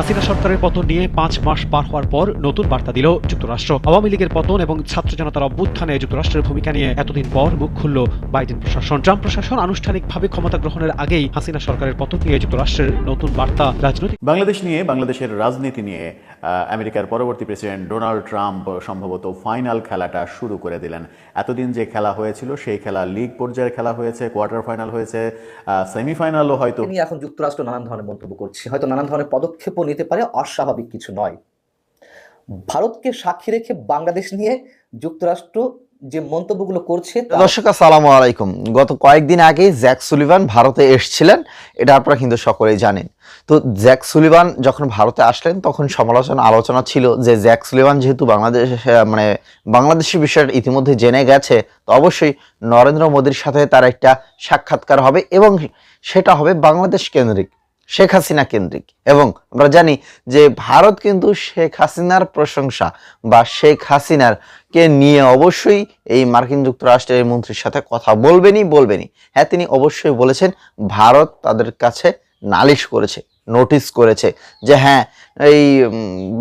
হাসিনা সরকারের পতন নিয়ে পাঁচ মাস পার হওয়ার পর নতুন বার্তা দিল যুক্তরাষ্ট্র। আওয়ামী লীগের পতন এবং ছাত্র জনতার অভ্যুত্থানে যুক্তরাষ্ট্রের ভূমিকা নিয়ে এতদিন পর মুখ খুলল বাইডেন প্রশাসন। ট্রাম্প প্রশাসন আনুষ্ঠানিকভাবে ক্ষমতা গ্রহণের আগেই হাসিনা সরকারের পতন নিয়ে যুক্তরাষ্ট্রের নতুন বার্তা। রাজনৈতিক বাংলাদেশ নিয়ে বাংলাদেশের রাজনীতি নিয়ে আহ, আমেরিকার পরবর্তী প্রেসিডেন্ট ডোনাল্ড ট্রাম্প সম্ভবত ফাইনাল খেলাটা শুরু করে দিলেন। এতদিন যে খেলা হয়েছিল সেই খেলা লিগ পর্যায়ের খেলা হয়েছে কোয়ার্টার ফাইনাল হয়েছে সেমিফাইনালও হয়তো তিনি এখন যুক্তরাষ্ট্র নানান ধরনের মন্তব্য করছে। হয়তো নানান ধরনের পদক্ষেপও নিতে পারে অস্বাভাবিক কিছু নয়। ভারতকে সাক্ষী রেখে বাংলাদেশ নিয়ে যুক্তরাষ্ট্র যে মন্তব্যগুলো করছে দর্শক, আসসালামু আলাইকুম। গত কয়েকদিন আগে জ্যাক সুলিভান ভারতে এসেছিলেন, এটা আপনারা কিন্তু সকলেই জানেন। তো জ্যাক সুলিভান যখন ভারতে আসলেন, তখন সমালোচনা, আলোচনা ছিল যে জ্যাক সুলিভান যেহেতু বাংলাদেশ মানে বাংলাদেশের বিষয়টা ইতিমধ্যে জেনে গেছে, তো অবশ্যই নরেন্দ্র মোদীর সাথে তার একটা সাক্ষাৎকার হবে এবং সেটা হবে বাংলাদেশ কেন্দ্রিক। শেখ হাসিনা কেন্দ্রিক। এবং আমরা জানি যে ভারত কিন্তু শেখ হাসিনার প্রশংসা বা শেখ হাসিনার কে নিয়ে অবশ্যই এই মার্কিন যুক্তরাষ্ট্রের মন্ত্রীর সাথে কথা বলবেনই বলবেনই। হ্যাঁ তিনি অবশ্যই বলেছেন, ভারত তাদের কাছে নালিশ করেছে, নোটিশ করেছে যে হ্যাঁ এই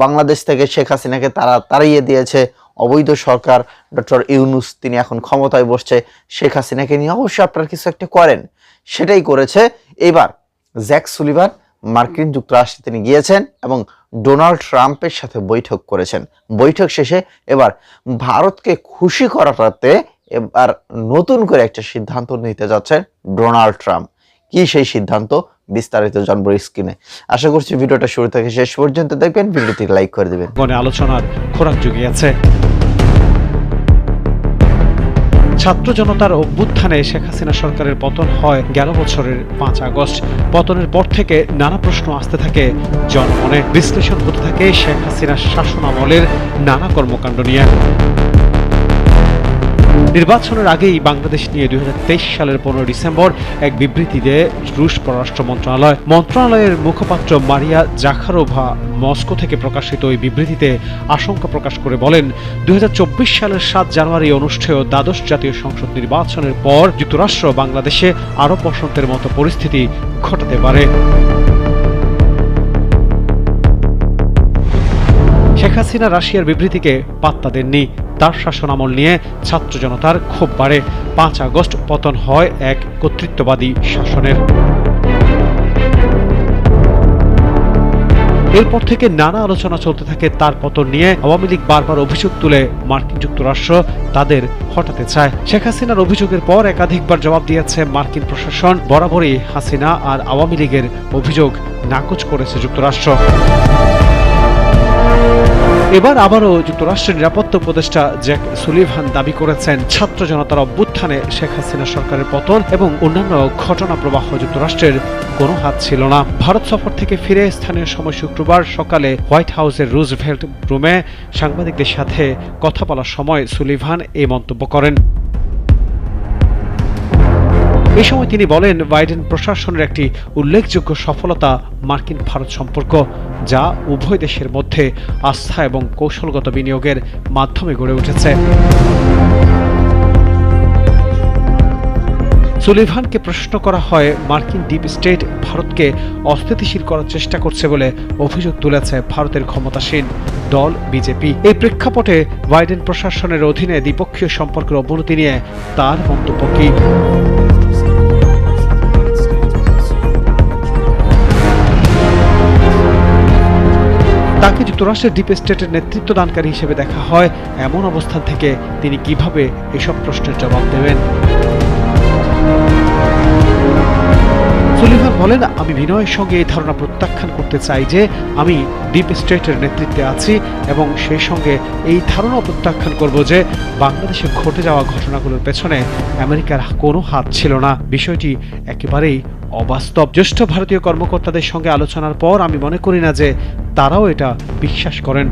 বাংলাদেশ থেকে শেখ হাসিনাকে তারা তাড়িয়ে দিয়েছে, অবৈধ সরকার, ডক্টর ইউনুস তিনি এখন ক্ষমতায় বসছে, শেখ হাসিনাকে নিয়ে অবশ্যই আপনারা কিছু একটা করেন। সেটাই করেছে। এবার জ্যাক সুলিভান মার্কিন যুক্তরাষ্ট্রে তিনি গিয়েছেন এবং ডোনাল্ড ট্রাম্পের সাথে বৈঠক করেছেন। বৈঠক শেষে এবার ভারতকে খুশি করাটাতে এবার নতুন করে একটা সিদ্ধান্ত নিতে যাচ্ছেন ডোনাল্ড ট্রাম্প। কি সেই সিদ্ধান্ত? বিস্তারিত জানব স্ক্রিনে আশা করছি ভিডিওটা শুরু থেকে শেষ পর্যন্ত দেখবেন। ভিডিওটি লাইক করে দেবেন। গণে আলোচনার খোরাক জুগিয়েছে। ছাত্র জনতার অভ্যুত্থানে শেখ হাসিনা সরকারের পতন হয় গেল বছরের পাঁচ আগস্ট। পতনের পর থেকে নানা প্রশ্ন আসতে থাকে জনমনে। বিশ্লেষণ হতে থাকে শেখ হাসিনার শাসনামলের নানা কর্মকাণ্ড নিয়ে। নির্বাচনের আগেই বাংলাদেশ নিয়ে দুই হাজার তেইশ সালের পনেরো ডিসেম্বর এক বিবৃতি দেয় রুশ পররাষ্ট্র মন্ত্রণালয়। মন্ত্রণালয়ের মুখপাত্র মারিয়া জাখারোভা মস্কো থেকে প্রকাশিত ওই বিবৃতিতে আশঙ্কা প্রকাশ করে বলেন দু হাজার চব্বিশ সালের সাত জানুয়ারি অনুষ্ঠেয় দ্বাদশ জাতীয় সংসদ নির্বাচনের পর যুক্তরাষ্ট্র বাংলাদেশে আরও বসন্তের মতো পরিস্থিতি ঘটাতে পারে। শেখ হাসিনা রাশিয়ার বিবৃতিকে পাত্তা দেননি। তার শাসনামল নিয়ে ছাত্র জনতার ক্ষোভ বাড়ে। পাঁচ আগস্ট পতন হয় এক কর্তৃত্ববাদী শাসনের। এরপর থেকে নানা আলোচনা চলতে থাকে তার পতন নিয়ে। আওয়ামী লীগ বারবার অভিযোগ তুলে মার্কিন যুক্তরাষ্ট্র তাদের হটাতে চায়। শেখ হাসিনার অভিযোগের পর একাধিকবার জবাব দিয়েছে মার্কিন প্রশাসন। বরাবরই হাসিনা আর আওয়ামী লীগের অভিযোগ নাকচ করেছে যুক্তরাষ্ট্র। এবার আবারও যুক্তরাষ্ট্রের নিরাপত্তা উপদেষ্টা জ্যাক সুলিভান দাবি করেছেন, ছাত্র জনতার অভ্যুত্থানে শেখ হাসিনা সরকারের পতন এবং অন্যান্য ঘটনা প্রবাহ যুক্তরাষ্ট্রের কোনো হাত ছিল না। ভারত সফর থেকে ফিরে স্থানীয় সময় শুক্রবার সকালে হোয়াইট হাউসের রুজভেল্ট রুমে সাংবাদিকদের সাথে কথা বলার সময় সুলিভান এই মন্তব্য করেন। এ সময় তিনি বলেন, বাইডেন প্রশাসনের একটি উল্লেখযোগ্য সফলতা মার্কিন ভারত সম্পর্ক, যা উভয় দেশের মধ্যে আস্থা এবং কৌশলগত বিনিয়োগের মাধ্যমে গড়ে উঠেছে। সুলিভানকে প্রশ্ন করা হয়, মার্কিন ডিপ স্টেট ভারতকে অস্থিতিশীল করার চেষ্টা করছে বলে অভিযোগ তুলেছে ভারতের ক্ষমতাসীন দল বিজেপি। এই প্রেক্ষাপটে বাইডেন প্রশাসনের অধীনে দ্বিপক্ষীয় সম্পর্কের অবনতি নিয়ে তার মন্তব্য কি? তাকে যুক্তরাষ্ট্রের ডিপ স্টেটের নেতৃত্ব দানকারী হিসেবে দেখা হয়। এমন অবস্থান থেকে তিনি কীভাবে এসব প্রশ্নের জবাব দেবেন? সুলিভান বলেন, আমি বিনয়ের সঙ্গে এই ধারণা প্রত্যাখ্যান করতে চাই যে আমি ডিপ স্টেটের নেতৃত্বে আছি এবং সেই সঙ্গে এই ধারণা প্রত্যাখ্যান করব যে বাংলাদেশে ঘটে যাওয়া ঘটনাগুলোর পেছনে আমেরিকার কোনো হাত ছিল না। বিষয়টি একেবারেই অবাস্তব জ্যেষ্ঠ ভারতীয় কর্মকর্তাদের সঙ্গে আলোচনার পর আমি মনে করি না যে তারাও এটা বিশ্বাস করেন।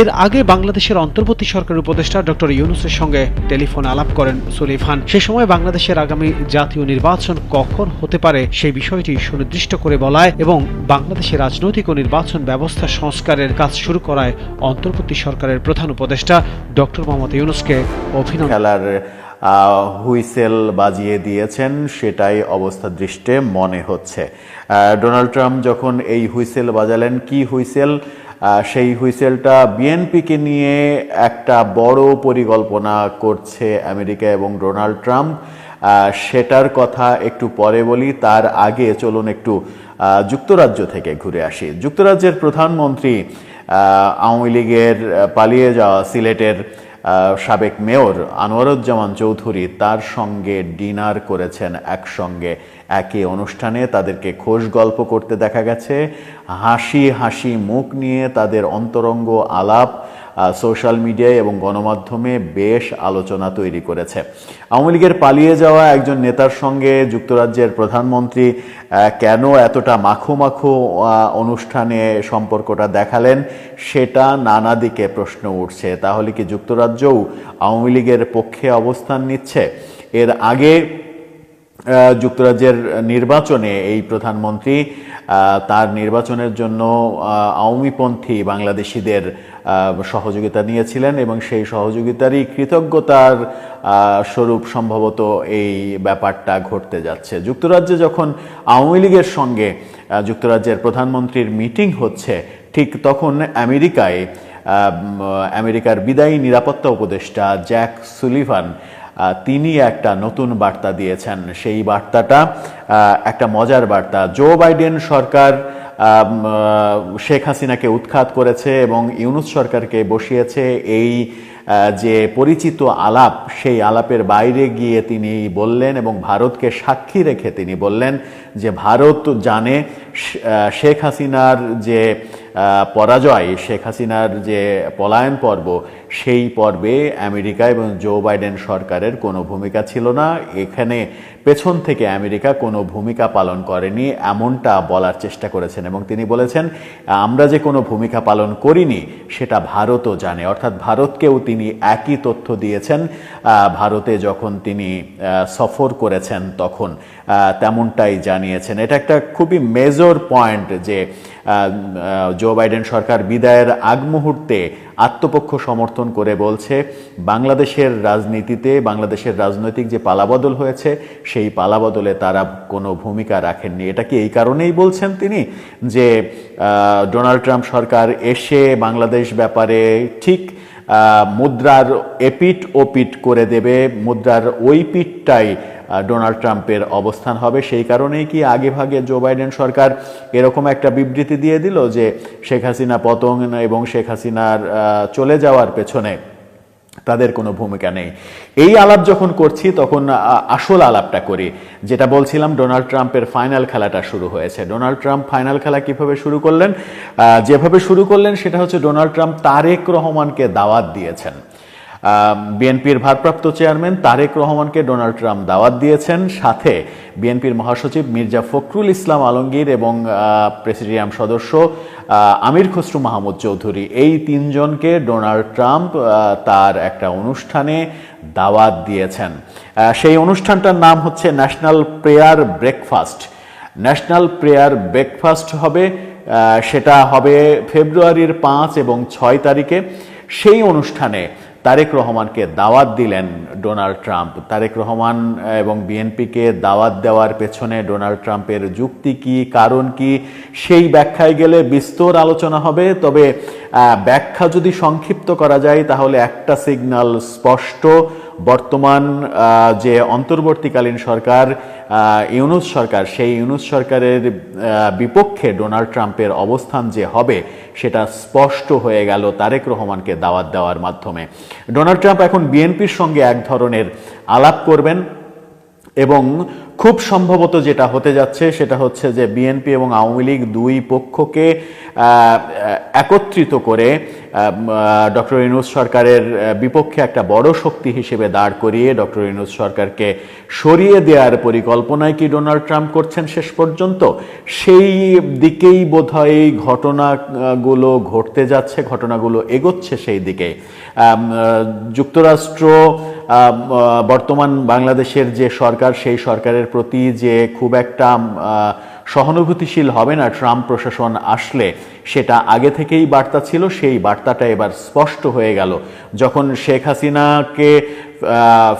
এর আগে বাংলাদেশের অন্তর্বর্তী সরকার উপদেষ্টা ডক্টর ইউনুসের সঙ্গে টেলিফোন আলাপ করেন সুলিভান সে সময় বাংলাদেশের আগামী জাতীয় নির্বাচন কখন হতে পারে সেই বিষয়টি সুনির্দিষ্ট করে বলায় এবং বাংলাদেশের রাজনৈতিক ও নির্বাচন ব্যবস্থা সংস্কারের কাজ শুরু করায় অন্তর্বর্তী সরকারের প্রধান উপদেষ্টা ডক্টর মোহাম্মদ ইউনুসকে অভিনন্দন। হুইসেল বাজিয়ে দিয়েছেন, সেটাই অবস্থা দৃষ্টে মনে হচ্ছে। ডোনাল্ড ট্রাম্প যখন এই হুইসেল বাজালেন, কি হুইসেল? সেই হুইসেলটা বিএনপিকে নিয়ে একটা বড় পরিকল্পনা করছে আমেরিকা এবং ডোনাল্ড ট্রাম্প। সেটার কথা একটু পরে বলি, তার আগে চলুন একটু যুক্তরাজ্য থেকে ঘুরে আসি। যুক্তরাজ্যের প্রধানমন্ত্রী আওয়ামী লীগের পালিয়ে যাওয়া সিলেটের সাবেক মেয়র আনোয়ারুজ্জামান চৌধুরী তার সঙ্গে ডিনার করেছেন একসঙ্গে। একই অনুষ্ঠানে তাদেরকে খোশ গল্প করতে দেখা গেছে। হাসি হাসি মুখ নিয়ে তাদের অন্তরঙ্গ আলাপ সোশ্যাল মিডিয়ায় এবং গণমাধ্যমে বেশ আলোচনা তৈরি করেছে। আওয়ামী লীগের পালিয়ে যাওয়া একজন নেতার সঙ্গে যুক্তরাজ্যের প্রধানমন্ত্রী কেন এতটা মাখো মাখো অনুষ্ঠানে সম্পর্কটা দেখালেন সেটা নানা দিকে প্রশ্ন উঠছে। তাহলে কি যুক্তরাজ্যও আওয়ামী লীগের পক্ষে অবস্থান নিচ্ছে? এর আগে যুক্তরাজ্যের নির্বাচনে এই প্রধানমন্ত্রী তার নির্বাচনের জন্য আওয়ামীপন্থী বাংলাদেশিদের সহযোগিতা নিয়েছিলেন এবং সেই সহযোগিতারই কৃতজ্ঞতার স্বরূপ সম্ভবত এই ব্যাপারটা ঘটতে যাচ্ছে। যুক্তরাজ্যে যখন আওয়ামী লীগের সঙ্গে যুক্তরাজ্যের প্রধানমন্ত্রীর মিটিং হচ্ছে, ঠিক তখন আমেরিকায় আমেরিকার বিদায়ী নিরাপত্তা উপদেষ্টা জ্যাক সুলিভান তিনি একটা নতুন বার্তা দিয়েছেন। সেই বার্তাটা একটা মজার বার্তা। জো বাইডেন সরকার শেখ হাসিনাকে উৎখাত করেছে এবং ইউনুস সরকারকে বসিয়েছে। এই যে পরিচিত আলাপ, সেই আলাপের বাইরে গিয়ে তিনি বললেন এবং ভারতকে সাক্ষী রেখে তিনি বললেন যে ভারত জানে শেখ হাসিনার যে পরাজয়, শেখ হাসিনার যে পলায়ন পর্ব, সেই পর্বে আমেরিকা এবং জো বাইডেন সরকারের কোনো ভূমিকা ছিল না। এখানে পেছন থেকে আমেরিকা কোনো ভূমিকা পালন করেনি, এমনটা বলার চেষ্টা করেছেন এবং তিনি বলেছেন, আমরা যে কোনো ভূমিকা পালন করিনি, সেটা ভারতও জানে। অর্থাৎ ভারতকেও তিনি একই তথ্য দিয়েছেন ভারতে যখন তিনি সফর করেছেন তখন তেমনটাই জানিয়েছেন। এটা একটা খুবই মেজর পয়েন্ট যে জো বাইডেন সরকার বিদায়ের আগ মুহূর্তে আত্মপক্ষ সমর্থন করে বলছে বাংলাদেশের রাজনীতিতে বাংলাদেশের রাজনৈতিক যে পালাবদল হয়েছে সেই পালাবদলে তারা কোনো ভূমিকা রাখেননি। এটা কি এই কারণেই বলছেন তিনি? যে ডোনাল্ড ট্রাম্প সরকার এসে বাংলাদেশ ব্যাপারে ঠিক মুদ্রার এপিট ওপিট করে দেবে মুদ্রার ওই পিঠটাই আহ, ডোনাল্ড ট্রাম্পের অবস্থান হবে। সেই কারণেই কি আগে ভাগে জো বাইডেন সরকার এরকম একটা বিবৃতি দিয়ে দিল যে শেখ হাসিনা পতন এবং শেখ হাসিনার চলে যাওয়ার পেছনে তাদের কোনো ভূমিকা নেই। এই আলাপ যখন করছি, তখন আসল আলাপটা করি। যেটা বলছিলাম, ডোনাল্ড ট্রাম্পের ফাইনাল খেলাটা শুরু হয়েছে। ডোনাল্ড ট্রাম্প ফাইনাল খেলা কীভাবে শুরু করলেন? যেভাবে শুরু করলেন, সেটা হচ্ছে ডোনাল্ড ট্রাম্প তারেক রহমানকে দাওয়াত দিয়েছেন। বিএনপির ভারপ্রাপ্ত চেয়ারম্যান তারেক রহমানকে ডোনাল্ড ট্রাম্প দাওয়াত দিয়েছেন। সাথে বিএনপির মহাসচিব মির্জা ফখরুল ইসলাম আলমগীর এবং প্রেসিডিয়াম সদস্য আমির খসরু মাহমুদ চৌধুরী। এই তিনজনকে ডোনাল্ড ট্রাম্প তার একটা অনুষ্ঠানে দাওয়াত দিয়েছেন। সেই অনুষ্ঠানটার নাম হচ্ছে national prayer breakfast. National prayer breakfast হবে সেটা হবে ফেব্রুয়ারির পাঁচ এবং ছয় তারিখে। সেই অনুষ্ঠানে তারেক রহমানকে দাওয়াত দিলেন ডোনাল্ড ট্রাম্প। তারেক রহমান এবং বিএনপিকে দাওয়াত দেওয়ার পেছনে ডোনাল্ড ট্রাম্পের যুক্তি কি, কারণ কি, সেই ব্যাখ্যায় গেলে বিস্তর আলোচনা হবে। তবে ব্যাখ্যা যদি সংক্ষিপ্ত করা যায়, তাহলে একটা সিগন্যাল স্পষ্ট। বর্তমান যে অন্তর্বর্তীকালীন সরকার ইউনুস সরকার, সেই ইউনুস সরকারের বিপক্ষে ডোনাল্ড ট্রাম্পের অবস্থান যে হবে, সেটা স্পষ্ট হয়ে গেল তারেক রহমানকে দাওয়াত দেওয়ার মাধ্যমে। ডোনাল্ড ট্রাম্প এখন বিএনপির সঙ্গে এক ধরনের আলাপ করবেন এবং খুব সম্ভবত যেটা হতে যাচ্ছে সেটা হচ্ছে যে বিএনপি এবং আওয়ামী লীগ দুই পক্ষকে একত্রিত করে ডক্টর ইনুস সরকারের বিপক্ষে একটা বড় শক্তি হিসেবে দাঁড় করিয়ে ডক্টর ইনুস সরকারকে সরিয়ে দেওয়ার পরিকল্পনায় কি ডোনাল্ড ট্রাম্প করছেন শেষ পর্যন্ত? সেই দিকেই বোধহয় এই ঘটনাগুলো ঘটতে যাচ্ছে, ঘটনাগুলো এগোচ্ছে সেই দিকে। যুক্তরাষ্ট্র বর্তমান বাংলাদেশের যে সরকার, সেই সরকারের প্রতি যে খুব একটা সহানুভূতিশীল হবে না ট্রাম্প প্রশাসন আসলে, সেটা আগে থেকেই বার্তা ছিল, সেই বার্তাটা এবার স্পষ্ট হয়ে গেল। যখন শেখ হাসিনাকে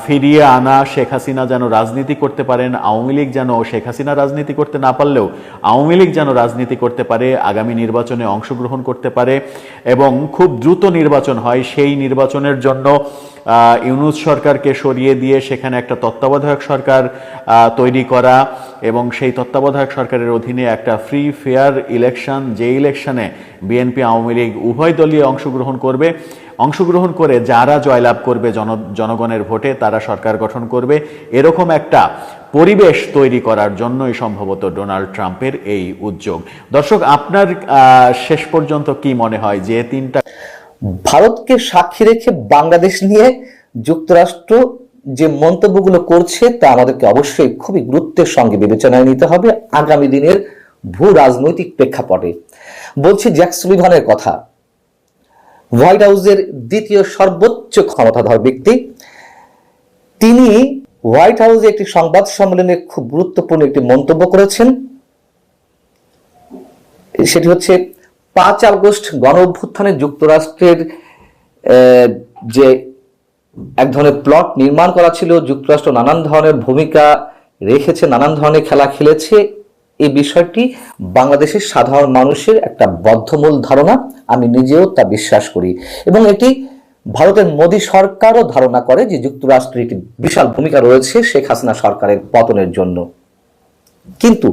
ফিরিয়ে আনা, শেখ হাসিনা যেন রাজনীতি করতে পারেন, আওয়ামী লীগ যেন শেখ হাসিনা রাজনীতি করতে না পারলেও আওয়ামী লীগ যেন রাজনীতি করতে পারে, আগামী নির্বাচনে অংশগ্রহণ করতে পারে, এবং খুব দ্রুত নির্বাচন হয় সেই নির্বাচনের জন্য ইউনুস সরকারকে সরিয়ে দিয়ে সেখানে একটা তত্ত্বাবধায়ক সরকার তৈরি করা এবং সেই তত্ত্বাবধায়ক সরকারের অধীনে একটা ফ্রি ফেয়ার ইলেকশন যে ইলেকশনে বিএনপি আওয়ামী লীগ উভয় দলীয় অংশগ্রহণ করবে। অংশগ্রহণ করে যারা জয়লাভ করবে জন, জনগণের ভোটে, তারা সরকার গঠন করবে। এরকম একটা পরিবেশ তৈরি করার জন্যই সম্ভবত ডোনাল্ড ট্রাম্পের এই উদ্যোগ। দর্শক, আপনার শেষ পর্যন্ত কি মনে হয় যে তিনটা ভারতকে সাক্ষী রেখে বাংলাদেশ নিয়ে যুক্তরাষ্ট্র যে মন্তব্যগুলো করছে তা আমাদেরকে অবশ্যই খুবই গুরুত্বের সঙ্গে বিবেচনায় নিতে হবে আগামী দিনের ভূ রাজনৈতিক প্রেক্ষাপটে। বলছি জ্যাক সুলিভানের কথা। হোয়াইট হাউসের দ্বিতীয় সর্বোচ্চ ক্ষমতাধর ব্যক্তি। তিনি হোয়াইট হাউসে একটি সংবাদ সম্মেলনে খুব গুরুত্বপূর্ণ একটি মন্তব্য করেছেন। সেটি হচ্ছে পাঁচ আগস্ট গণ অভ্যুত্থানে যুক্তরাষ্ট্রের যে এক ধরনের প্লট নির্মাণ করা ছিল, যুক্তরাষ্ট্র নানান ধরনের ভূমিকা রেখেছে, নানান ধরনের খেলা খেলেছে এই বিষয়টি বাংলাদেশের সাধারণ মানুষের একটা বদ্ধমূল ধারণা। আমি নিজেও তা বিশ্বাস করি। এবং এটি ভারতের মোদী সরকারও ধারণা করে যে যুক্তরাষ্ট্রের একটি বিশাল ভূমিকা রয়েছে শেখ হাসিনা সরকারের পতনের জন্য। কিন্তু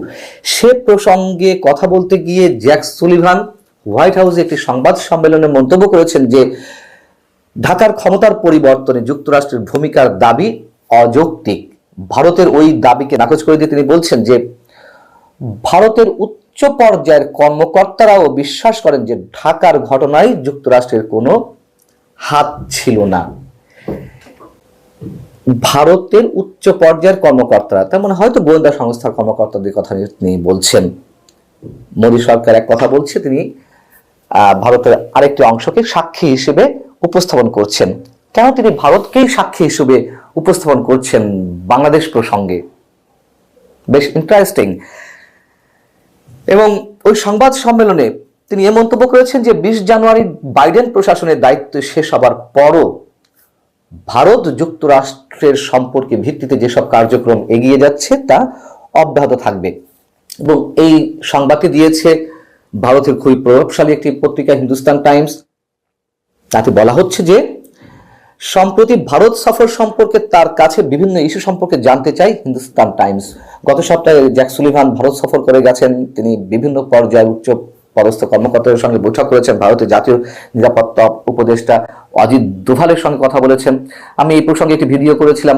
সে প্রসঙ্গে কথা বলতে গিয়ে জ্যাক সুলিভান হোয়াইট হাউসে একটি সংবাদ সম্মেলনে মন্তব্য করেছেন যে, ঢাকার ক্ষমতার পরিবর্তনে যুক্তরাষ্ট্রের ভূমিকার দাবি অযৌক্তিক। ভারতের ওই দাবিকে নাকচ করে দিয়ে তিনি বলছেন যে, ভারতের উচ্চ পর্যায়ের কর্মকর্তারাও বিশ্বাস করেন যে, ঢাকার ঘটনায় যুক্তরাষ্ট্রের কোনো হাত ছিল না। ভারতের উচ্চ পর্যায়ের কর্মকর্তারা, তার মানে হয়তো গোয়েন্দা সংস্থার কর্মকর্তাদের কথা তিনি বলছেন। মোদী সরকার এক কথা বলছে, তিনি ভারতের আরেকটি অংশকে সাক্ষী হিসেবে উপস্থাপন করছেন। কেন তিনি ভারতকেই সাক্ষী হিসেবে উপস্থাপন করছেন বাংলাদেশ প্রসঙ্গে? বেশ ইন্টারেস্টিং এবং ওই সংবাদ সম্মেলনে তিনি এ মন্তব্য করেছেন যে বিশ জানুয়ারি বাইডেন প্রশাসনের দায়িত্ব শেষ হবার পরও ভারত যুক্তরাষ্ট্রের সম্পর্কে ভিত্তিতে যেসব কার্যক্রম এগিয়ে যাচ্ছে তা অব্যাহত থাকবে। এবং এই সংবাদটি দিয়েছে ভারতের খুবই প্রভাবশালী একটি পত্রিকা, হিন্দুস্তান টাইমস। তাতে বলা হচ্ছে যে, সম্প্রতি ভারত সফর সম্পর্কে তার কাছে বিভিন্ন ইস্যু সম্পর্কে জানতে চাই হিন্দুস্তান টাইমস। গত সপ্তাহে জ্যাক সুলিভান ভারত সফর করে গেছেন। তিনি বিভিন্ন পর্যায়ে উচ্চ পদস্থ কর্মকর্তাদের সঙ্গে বৈঠক করেছেন ভারতের জাতীয় নিরাপত্তা উপদেষ্টা অজিত দোভালের সঙ্গে কথা বলেছেন। আমি এই প্রসঙ্গে একটি ভিডিও করেছিলাম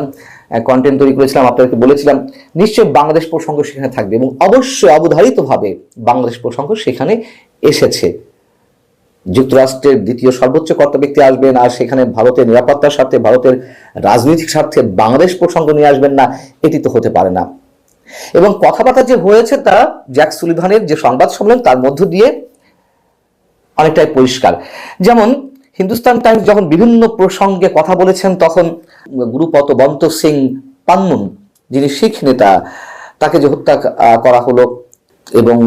কন্টেন্ট তৈরি করেছিলাম, আপনাদেরকে বলেছিলাম, নিশ্চয়ই বাংলাদেশ প্রসঙ্গ সেখানে থাকবে এবং অবশ্যই অবধারিতভাবে বাংলাদেশ প্রসঙ্গ সেখানে এসেছে। যুক্তরাষ্ট্রের দ্বিতীয় সর্বোচ্চ কর্তা ব্যক্তি আসবেন আর সেখানে ভারতের নিরাপত্তার স্বার্থে, ভারতের রাজনৈতিক স্বার্থে বাংলাদেশ প্রসঙ্গ নিয়ে আসবেন না, এটি তো হতে পারে না। এবং কথাবার্তা যে হয়েছে তা জ্যাক সুলিভানের যে সংবাদ সম্মেলন তার মধ্য দিয়ে অনেকটাই পরিষ্কার। যেমন হিন্দুস্তান টাইমস যখন বিভিন্ন প্রসঙ্গে কথা বলেছেন, তখন গুরুপত বন্ত সিং পান্নুন, যিনি শিখ নেতা, তাকে যে হত্যা করা হলো এবং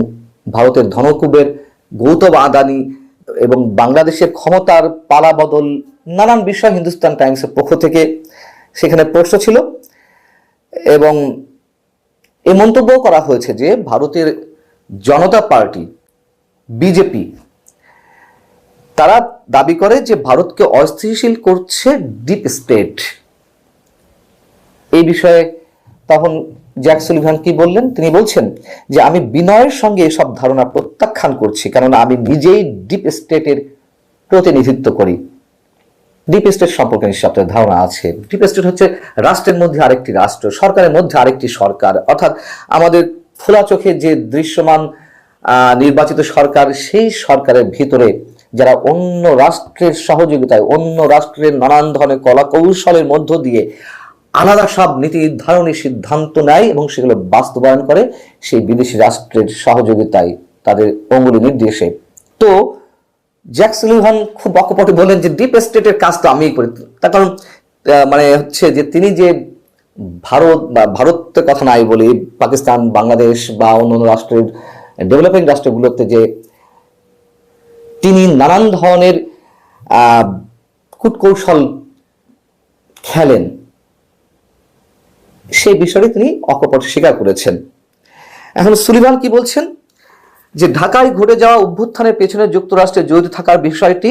ভারতের ধনকুবের গৌতম আদানি এবং বাংলাদেশের ক্ষমতার পালা বদল নানান বিষয় হিন্দুস্তান টাইমসের পক্ষ থেকে সেখানে প্রশ্ন ছিল এবং এই মন্তব্য করা হয়েছে যে ভারতের জনতা পার্টি, বিজেপি, তারা দাবি করে যে ভারতকে অস্থিতিশীল করছে ডিপ স্টেট এই বিষয়ে তখন জ্যাক সুলিভান কি বললেন? তিনি বলছেন যে, আমি বিনয়ের সঙ্গে এসব ধারণা প্রত্যাখ্যান করছি, কেননা আমি নিজেই ডিপ স্টেটের প্রতিনিধিত্ব করি। ডিপ স্টেট সম্পর্কে নিশ্চয় আপনার ধারণা আছে। ডিপ স্টেট হচ্ছে রাষ্ট্রের মধ্যে আরেকটি রাষ্ট্র, সরকারের মধ্যে আরেকটি সরকার। অর্থাৎ আমাদের খোলা চোখে যে দৃশ্যমান নির্বাচিত সরকার, সেই সরকারের ভিতরে যারা অন্য রাষ্ট্রের সহযোগিতায়, অন্য রাষ্ট্রের নানান ধরনের কলা কৌশলের মধ্য দিয়ে আলাদা সব নীতি নির্ধারণী সিদ্ধান্ত নেয় এবং সেগুলো বাস্তবায়ন করে সেই বিদেশি রাষ্ট্রের সহযোগিতায় তাদের অঙ্গুলি নির্দেশে। তো জ্যাক সুলিভান খুব অকপটে বললেন যে ডিপ স্টেটের কাজ তো আমিই করি। তার কারণ মানে হচ্ছে যে তিনি যে ভারত বা ভারতের কথা নাই বলি পাকিস্তান, বাংলাদেশ বা অন্যান্য রাষ্ট্রের ডেভেলপিং রাষ্ট্রগুলোতে যে তিনি নানান ধরনের কূটকৌশল খেলেন, সেই বিষয়ে তিনি অকপট স্বীকার করেছেন। এখন সুলিভান কি বলছেন? যে ঢাকায় ঘটে যাওয়া অভ্যুত্থানের পেছনে যুক্তরাষ্ট্রে জড়িত থাকার বিষয়টি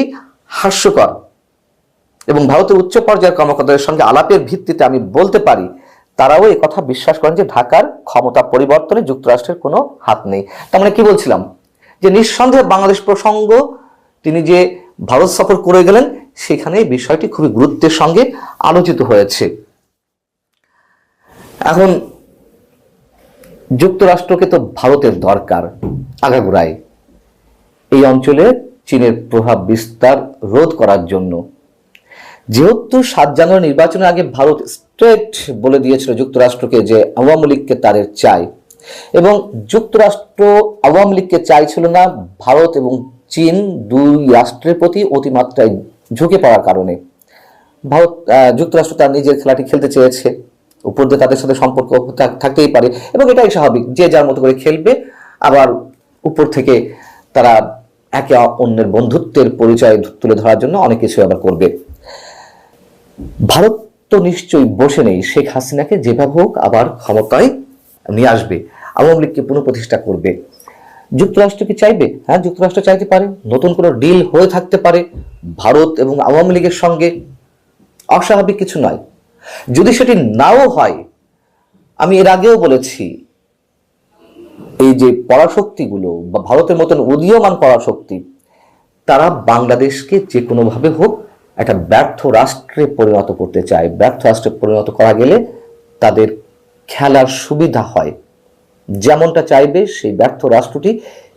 হাস্যকর। এবং ভারতের উচ্চ পর্যায়ের কর্মকর্তাদের সঙ্গে আলাপের ভিত্তিতে আমি বলতে পারি, তারাও কথা বিশ্বাস করেন যে ঢাকার ক্ষমতা পরিবর্তনে যুক্তরাষ্ট্রের কোনো হাত নেই। তার মানে কি বলছিলাম? যে নিঃসন্দেহে বাংলাদেশ প্রসঙ্গ, তিনি যে ভারত সফর করে গেলেন, সেখানে বিষয়টি খুবই গুরুত্বের সঙ্গে আলোচিত হয়েছে। এখন যুক্তরাষ্ট্রকে তো ভারতের দরকার। আগাগোড়ায় এই অঞ্চলে চীনের প্রভাব বিস্তার রোধ করার জন্য। যেহেতু সাত জানুয়ারি নির্বাচনের আগে ভারত স্ট্রেট বলে দিয়েছিল যুক্তরাষ্ট্রকে যে আওয়ামী লীগকে তাদের চাই, এবং যুক্তরাষ্ট্র আওয়ামী লীগকে চাইছিল না, ভারত এবং চীন দুই রাষ্ট্রের প্রতি অতিমাত্রায় ঝুঁকে পড়ার কারণে। ভারত যুক্তরাষ্ট্র তার নিজের খেলাটি খেলতে চেয়েছে। উপর দিয়ে তাদের সাথে সম্পর্ক থাকতেই পারে এবং এটাই স্বাভাবিক। যে যার মতো করে খেলবে, আবার উপর থেকে তারা একে অন্যের বন্ধুত্বের পরিচয় তুলে ধরার জন্য অনেক কিছু আবার করবে। ভারত তো নিশ্চয়ই বসে নেই, শেখ হাসিনাকে যেভাবে হোক আবার ক্ষমতায় নিয়ে আসবে, আওয়ামী লীগকে পুনঃপ্রতিষ্ঠা করবে। যুক্তরাষ্ট্র কি চাইবে? হ্যাঁ যুক্তরাষ্ট্র চাইতে পারে, নতুন কোনো ডিল হয়ে থাকতে পারে, ভারত এবং আওয়ামী লীগের সঙ্গে অস্বাভাবিক কিছু নয়। যদি সেটি নাও হয়, আমি এর আগেও বলেছি, এই যে পরাশক্তিগুলো বা ভারতের মতন উদীয়মান পরাশক্তি, তারা বাংলাদেশকে যে কোনোভাবে হোক একটা ব্যর্থ রাষ্ট্রে পরিণত করতে চায়। ব্যর্থ রাষ্ট্রে পরিণত করা গেলে তাদের খেলার সুবিধা হয়। যেমনটা চাইবে সেই ব্যর্থ রাষ্ট্রটি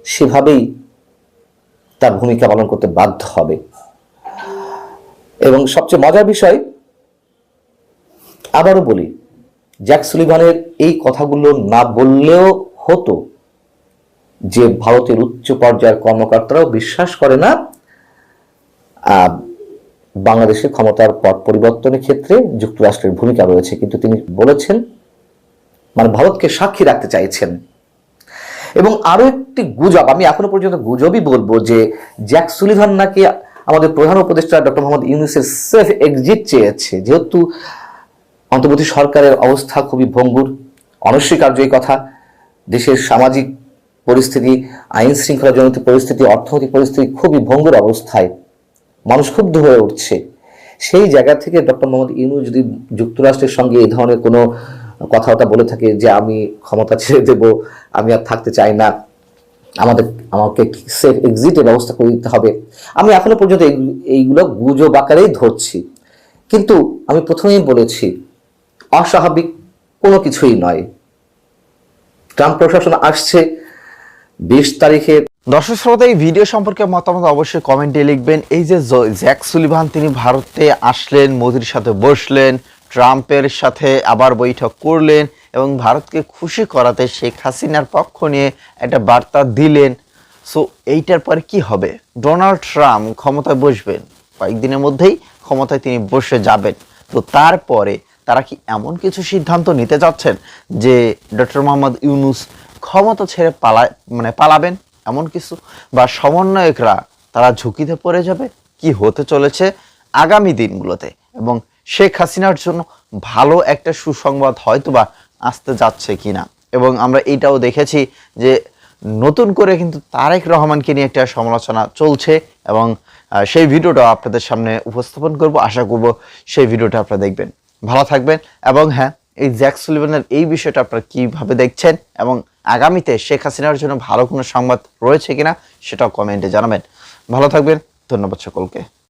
সেভাবেই তার ভূমিকা পালন করতে বাধ্য হবে। এবং সবচেয়ে মজার বিষয় আবারও বলি, জ্যাক সুলিভানের এই কথাগুলো না বললেও হতো যে ভারতের উচ্চ পর্যায়ের কর্মকর্তারাও বিশ্বাস করে না বাংলাদেশের ক্ষমতার পট পরিবর্তনের ক্ষেত্রে যুক্তরাষ্ট্রের ভূমিকা রয়েছে। কিন্তু তিনি বলেছেন মানে ভারতকে সাক্ষী রাখতে চাইছেন। এবং আরও একটি গুজব, আমি এখনও পর্যন্ত গুজবই বলব যে জ্যাক সুলিভান নাকি আমাদের প্রধান উপদেষ্টা ডক্টর মোহাম্মদ ইউনুসের সেফ এক্সিট চেয়েছে। যেহেতু অন্তর্বর্তী সরকারের অবস্থা খুবই ভঙ্গুর, অনস্বীকার্য এই কথা। দেশের সামাজিক পরিস্থিতি, আইন শৃঙ্খলাজনিত পরিস্থিতি, অর্থনৈতিক পরিস্থিতি খুবই ভঙ্গুর অবস্থায়। মানুষ ক্ষুব্ধ হয়ে উঠছে। সেই জায়গা থেকে ডক্টর মোহাম্মদ ইউনু যদি যুক্তরাষ্ট্রের সঙ্গে এই ধরনের কোনো কথাবার্তা বলে থাকে যে, আমি ক্ষমতা ছেড়ে দেব, আমি আর থাকতে চাই না, আমাদের, আমাকে সেফ এক্সিটের ব্যবস্থা করে দিতে হবে? আমি এখনও পর্যন্ত এই- এইগুলো গুজব আকারেই ধরছি। কিন্তু আমি প্রথমেই বলেছি অস্বাভাবিক কোনো কিছুই নয়। ট্রাম্প প্রশাসন আসছে বিশ তারিখে। দর্শক শ্রোতা, এই ভিডিও সম্পর্কে মতামত অবশ্যই কমেন্টে লিখবেন। এই যে জ্যাক সুলিভান, তিনি ভারতে আসলেন, মোদির সাথে বসলেন, ট্রাম্পের সাথে আবার বৈঠক করলেন এবং ভারতকে খুশি করাতে শেখ হাসিনার পক্ষ নিয়ে একটা বার্তা দিলেন। সো, এইটার পরে কি হবে? ডোনাল্ড ট্রাম্প ক্ষমতায় বসবেন। কয়েকদিনের মধ্যেই ক্ষমতায় তিনি বসে যাবেন। তো তারপরে তারা কি এমন কিছু সিদ্ধান্ত নিতে যাচ্ছেন যে ডক্টর মোহাম্মদ ইউনুস ক্ষমতা ছেড়ে পালা মানে পালাবেন? এমন কিছু? বা সমন্বয়করা তারা ঝুঁকিতে পড়ে যাবে? কি হতে চলেছে আগামী দিনগুলোতে? এবং শেখ হাসিনার জন্য ভালো একটা সুসংবাদ হয়তো বা আসতে যাচ্ছে কিনা? এবং আমরা এইটাও দেখেছি যে নতুন করে কিন্তু তারেক রহমানকে নিয়ে একটা সমালোচনা চলছে এবং সেই ভিডিওটা আপনাদের সামনে উপস্থাপন করব। আশা করব সেই ভিডিওটা আপনারা দেখবেন। ভালো থাকবেন এবং হ্যাঁ এই জ্যাক সুলিভানের এই বিষয়টা আপনারা কীভাবে দেখছেন এবং আগামীতে শেখ হাসিনার জন্য ভালো কোনো সংবাদ রয়েছে কিনা সেটাও কমেন্টে জানাবেন। ভালো থাকবেন, ধন্যবাদ সকলকে।